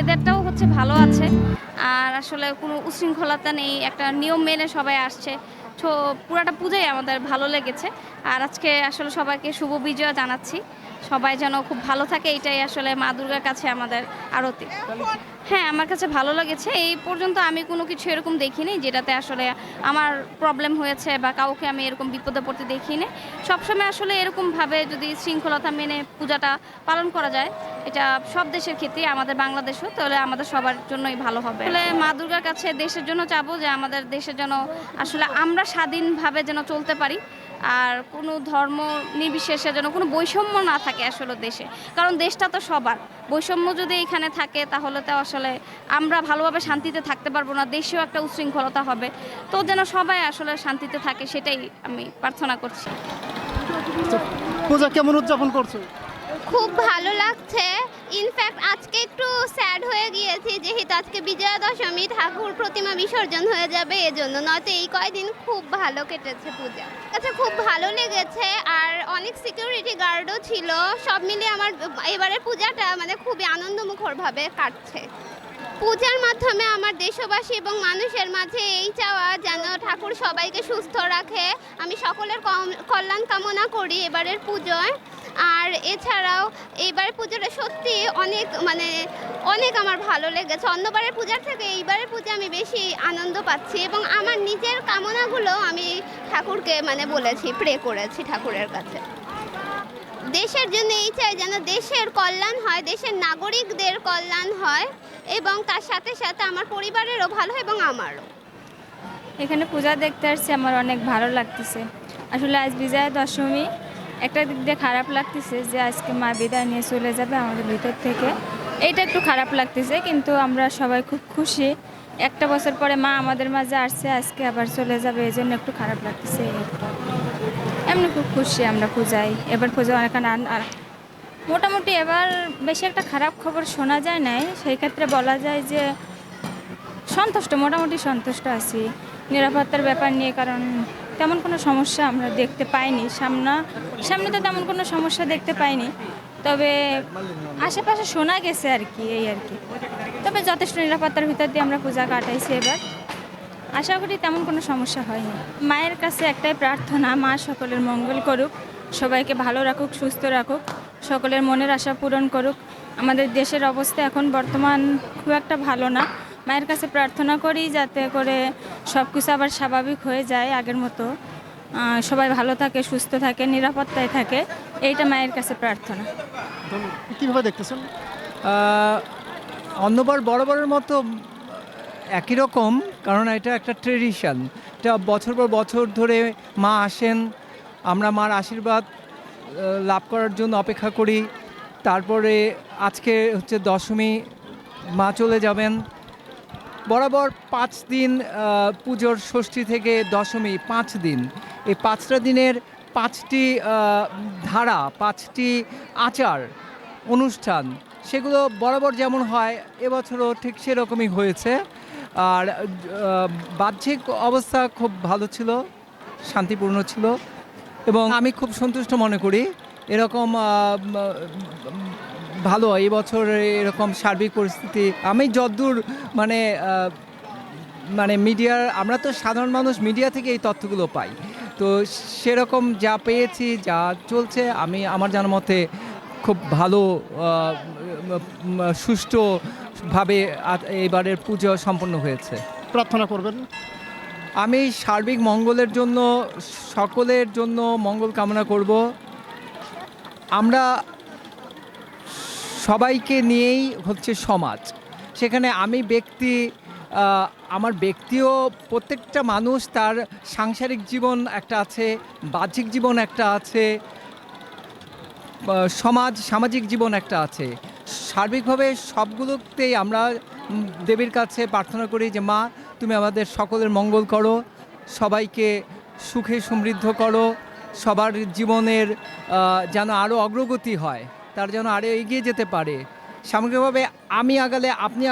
ওয়েদারটাও হচ্ছে ভালো আছে। আর আসলে কোনো উশৃঙ্খলতা নেই, একটা নিয়ম মেনে সবাই আসছে। তো পুরাটা পূজাই আমাদের ভালো লেগেছে। আর আজকে আসলে সবাইকে শুভ বিজয় জানাচ্ছি। সবাই যেন খুব ভালো থাকে, এটাই আসলে মা দুর্গার কাছে আমাদের আরতি। হ্যাঁ আমার কাছে ভালো লেগেছে। এই পর্যন্ত আমি কোনো কিছু এরকম দেখিনি, যেটাতে আসলে আমার প্রবলেম হয়েছে বা কাউকে আমি এরকম বিপদে পড়তে দেখিনি। সবসময় আসলে এরকমভাবে যদি শৃঙ্খলতা মেনে পূজাটা পালন করা যায় এটা সব দেশের ক্ষেত্রেই, আমাদের বাংলাদেশও, তাহলে আমাদের সবার জন্যই ভালো হবে। তাহলে মা দুর্গার কাছে দেশের জন্য চাবো যে আমাদের দেশের জন্য আসলে আমরা স্বাধীনভাবে যেন চলতে পারি, আর কোনো ধর্ম নির্বিশেষে যেন কোনো বৈষম্য না থাকে আসলে দেশে। কারণ দেশটা তো সবার। বৈষম্য যদি এখানে থাকে, তাহলে তো আসলে আমরা ভালোভাবে শান্তিতে থাকতে পারব না, দেশেও একটা উশৃঙ্খলতা হবে। তো যেন সবাই আসলে শান্তিতে থাকে, সেটাই আমি প্রার্থনা করছি। পূজা কেমন উদযাপন করছ? খুব ভালো লাগছে। ইনফ্যাক্ট আজকে একটু স্যাড হয়ে গিয়েছি, যেহেতু আজকে বিজয়া দশমী ঠাকুর প্রতিমা বিসর্জন হয়ে যাবে এজন্য। নয়তো এই কয়দিন খুব ভালো কেটেছে পূজা। আচ্ছা খুব ভালো লেগেছে, আর অনেক সিকিউরিটি গার্ডও ছিল। সব মিলিয়ে আমার এবারের পূজাটা মানে খুবই আনন্দমুখরভাবে কাটছে। পূজার মাধ্যমে আমার দেশবাসী এবং মানুষের মাঝে এই চাওয়া যেন ঠাকুর সবাইকে সুস্থ রাখে। আমি সকলের কল্যাণ কামনা করি এবারের পুজোয়। আর এছাড়াও এইবারের পুজোটা সত্যি অনেক মানে অনেক আমার ভালো লেগেছে। অন্যবারের পূজার থেকে এইবারের পূজা আমি বেশি আনন্দ পাচ্ছি এবং আমার নিজের কামনাগুলো আমি ঠাকুরকে মানে বলেছি প্রে করেছি ঠাকুরের কাছে। দেশের জন্য এই চাই যেন দেশের কল্যাণ হয়, দেশের নাগরিকদের কল্যাণ হয় এবং তার সাথে সাথে আমার পরিবারেরও ভালো এবং আমারও। এখানে পূজা দেখতে আসছি, আমার অনেক ভালো লাগতেছে। আসলে আজ বিজয়া দশমী একটা দিক দিয়ে খারাপ লাগতেছে যে আজকে মা বিদায় নিয়ে চলে যাবে আমাদের ভিতর থেকে। এইটা একটু খারাপ লাগতেছে, কিন্তু আমরা সবাই খুব খুশি। একটা বছর পরে মা আমাদের মাঝে আসছে, আজকে আবার চলে যাবে এই জন্য একটু খারাপ লাগতেছে এমনি খুব খুশি আমরা পূজায়। এবার পুজো অনেক মোটামুটি এবার বেশি একটা খারাপ খবর শোনা যায় নাই। সেই ক্ষেত্রে বলা যায় যে সন্তুষ্ট, মোটামুটি সন্তুষ্ট আছি। নিরাপত্তার ব্যাপার নিয়ে কারণ তেমন কোনো সমস্যা আমরা দেখতে পাইনি। সামনা, সামনে তো তেমন কোনো সমস্যা দেখতে পাইনি। তবে আশেপাশে শোনা গেছে আর কি, এই আর কি। তবে যথেষ্ট নিরাপত্তার ভিতর দিয়ে আমরা পূজা কাটাইছি এবার। আশা করি তেমন কোনো সমস্যা হয়নি। মায়ের কাছে একটাই প্রার্থনা, মা সকলের মঙ্গল করুক, সবাইকে ভালো রাখুক, সুস্থ রাখুক, সকলের মনের আশা পূরণ করুক। আমাদের দেশের অবস্থা এখন বর্তমান খুব একটা ভালো না। মায়ের কাছে প্রার্থনা করি যাতে করে সব কিছু আবার স্বাভাবিক হয়ে যায় আগের মতো। সবাই ভালো থাকে, সুস্থ থাকে, নিরাপত্তায় থাকে, এইটা মায়ের কাছে প্রার্থনা। কীভাবে দেখতেছেন? অন্যবার বরাবরের মতো একই রকম, কারণ এটা একটা ট্রেডিশন। এটা বছর পর বছর ধরে মা আসেন, আমরা মার আশীর্বাদ লাভ করার জন্য অপেক্ষা করি। তারপরে আজকে হচ্ছে দশমী, মা চলে যাবেন। বরাবর পাঁচ দিন পুজোর ষষ্ঠী থেকে দশমী পাঁচ দিন। এই পাঁচটা দিনের পাঁচটি ধারা, পাঁচটি আচার, অনুষ্ঠান, সেগুলো বরাবর যেমন হয়, এবছরও ঠিক সেরকমই হয়েছে। আর বাহ্যিক অবস্থা খুব ভালো ছিল, শান্তিপূর্ণ ছিল এবং আমি খুব সন্তুষ্ট মনে করি। এরকম ভালো এই বছর এরকম সার্বিক পরিস্থিতি। আমি যদ্দূর মানে মানে মিডিয়ার আমরা তো সাধারণ মানুষ মিডিয়া থেকে এই তথ্যগুলো পাই। তো সেরকম যা পেয়েছি যা চলছে আমি আমার জানার মতে খুব ভালো সুষ্ঠুভাবে এবারের পুজো সম্পন্ন হয়েছে। প্রার্থনা করবেন? আমি সার্বিক মঙ্গলের জন্য সকলের জন্য মঙ্গল কামনা করব। আমরা সবাইকে নিয়েই হচ্ছে সমাজ। সেখানে আমি ব্যক্তি আমার ব্যক্তিও প্রত্যেকটা মানুষ তার সাংসারিক জীবন একটা আছে, বাহ্যিক জীবন একটা আছে সমাজ, সামাজিক জীবন একটা আছে। সার্বিকভাবে সবগুলোতেই আমরা দেবীর কাছে প্রার্থনা করি যে, মা, তুমি আমাদের সকলের মঙ্গল করো, সবাইকে সুখে সমৃদ্ধ করো, সবার জীবনের যেন আরও অগ্রগতি হয়। তার যেন আরও এগিয়ে যেতে পারে। সামগ্রিকভাবে আমি আগালে আপনি